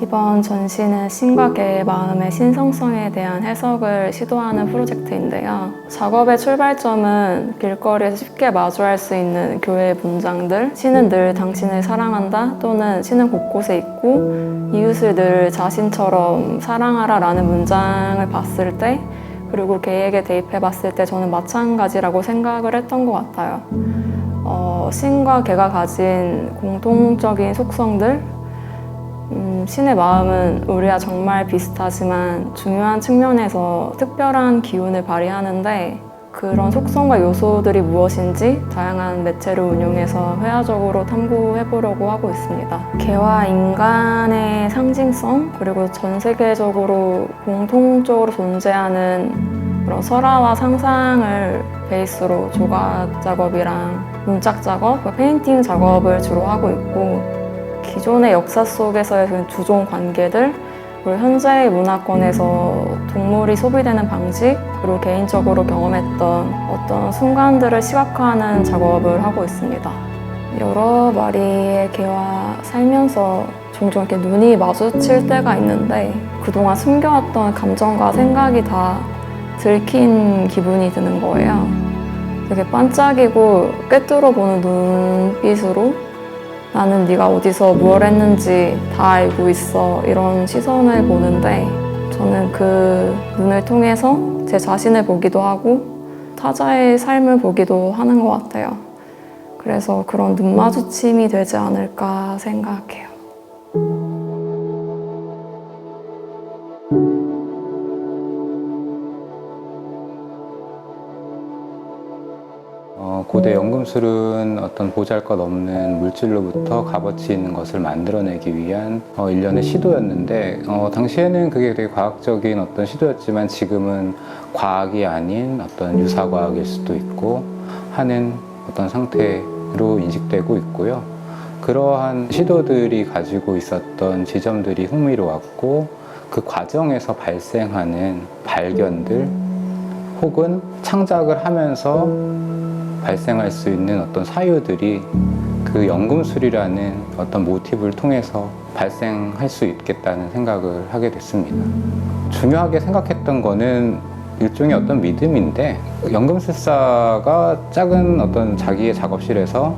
이번 전시는 신과 개의 마음의 신성성에 대한 해석을 시도하는 프로젝트인데요. 작업의 출발점은 길거리에서 쉽게 마주할 수 있는 교회의 문장들, 신은 늘 당신을 사랑한다 또는 신은 곳곳에 있고 이웃을 늘 자신처럼 사랑하라 라는 문장을 봤을 때 그리고 개에게 대입해 봤을 때 저는 마찬가지라고 생각을 했던 것 같아요. 어, 신과 개가 가진 공통적인 속성들, 음, 신의 마음은 우리와 정말 비슷하지만 중요한 측면에서 특별한 기운을 발휘하는데 그런 속성과 요소들이 무엇인지 다양한 매체를 운용해서 회화적으로 탐구해 보려고 하고 있습니다. 개와 인간의 상징성 그리고 전 세계적으로 공통적으로 존재하는 그런 설화와 상상을 베이스로 조각 작업이랑 문짝 작업, 페인팅 작업을 주로 하고 있고 기존의 역사 속에서의 그 주종 관계들, 그리고 현재의 문화권에서 동물이 소비되는 방식, 그리고 개인적으로 경험했던 어떤 순간들을 시각화하는 작업을 하고 있습니다. 여러 마리의 개와 살면서 종종 이렇게 눈이 마주칠 때가 있는데 그동안 숨겨왔던 감정과 생각이 다 들킨 기분이 드는 거예요. 되게 반짝이고 꿰뚫어 보는 눈빛으로 나는 네가 어디서 무엇 했는지 다 알고 있어 이런 시선을 보는데 저는 그 눈을 통해서 제 자신을 보기도 하고 타자의 삶을 보기도 하는 것 같아요. 그래서 그런 눈 마주침이 되지 않을까 생각해요. 어, 고대 연금술은 어떤 보잘것 없는 물질로부터 값어치 있는 것을 만들어내기 위한 어, 일련의 시도였는데 어, 당시에는 그게 되게 과학적인 어떤 시도였지만 지금은 과학이 아닌 어떤 유사과학일 수도 있고 하는 어떤 상태로 인식되고 있고요. 그러한 시도들이 가지고 있었던 지점들이 흥미로웠고 그 과정에서 발생하는 발견들 혹은 창작을 하면서 발생할 수 있는 어떤 사유들이 그 연금술이라는 어떤 모티브를 통해서 발생할 수 있겠다는 생각을 하게 됐습니다. 중요하게 생각했던 거는 일종의 어떤 믿음인데 연금술사가 작은 어떤 자기의 작업실에서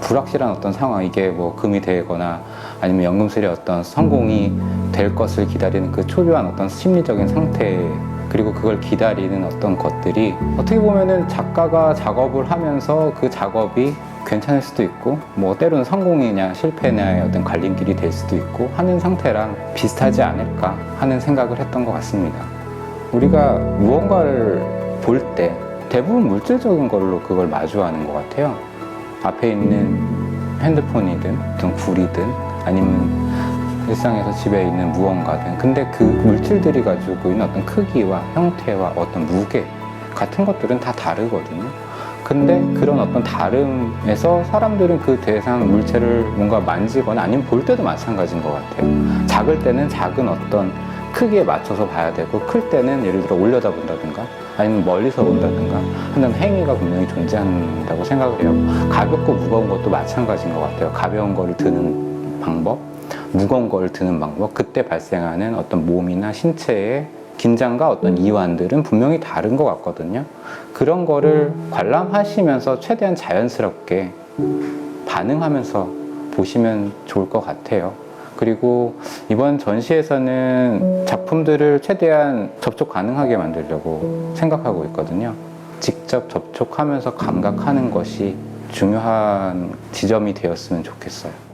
불확실한 어떤 상황 이게 뭐 금이 되거나 아니면 연금술의 어떤 성공이 될 것을 기다리는 그 초조한 어떤 심리적인 상태 그리고 그걸 기다리는 어떤 것들이 어떻게 보면은 작가가 작업을 하면서 그 작업이 괜찮을 수도 있고 뭐 때로는 성공이냐 실패냐의 어떤 갈림길이 될 수도 있고 하는 상태랑 비슷하지 않을까 하는 생각을 했던 것 같습니다. 우리가 무언가를 볼 때 대부분 물질적인 걸로 그걸 마주하는 것 같아요. 앞에 있는 핸드폰이든 어떤 굴이든 아니면 일상에서 집에 있는 무언가든 근데 그 물질들이 가지고 있는 어떤 크기와 형태와 어떤 무게 같은 것들은 다 다르거든요. 근데 그런 어떤 다름에서 사람들은 그 대상 물체를 뭔가 만지거나 아니면 볼 때도 마찬가지인 것 같아요. 작을 때는 작은 어떤 크기에 맞춰서 봐야 되고 클 때는 예를 들어 올려다 본다든가 아니면 멀리서 본다든가 하는 행위가 분명히 존재한다고 생각을 해요. 가볍고 무거운 것도 마찬가지인 것 같아요. 가벼운 거를 드는 방법, 무거운 걸 드는 방법, 그때 발생하는 어떤 몸이나 신체의 긴장과 어떤 이완들은 분명히 다른 것 같거든요. 그런 거를 관람하시면서 최대한 자연스럽게 반응하면서 보시면 좋을 것 같아요. 그리고 이번 전시에서는 작품들을 최대한 접촉 가능하게 만들려고 생각하고 있거든요. 직접 접촉하면서 감각하는 것이 중요한 지점이 되었으면 좋겠어요.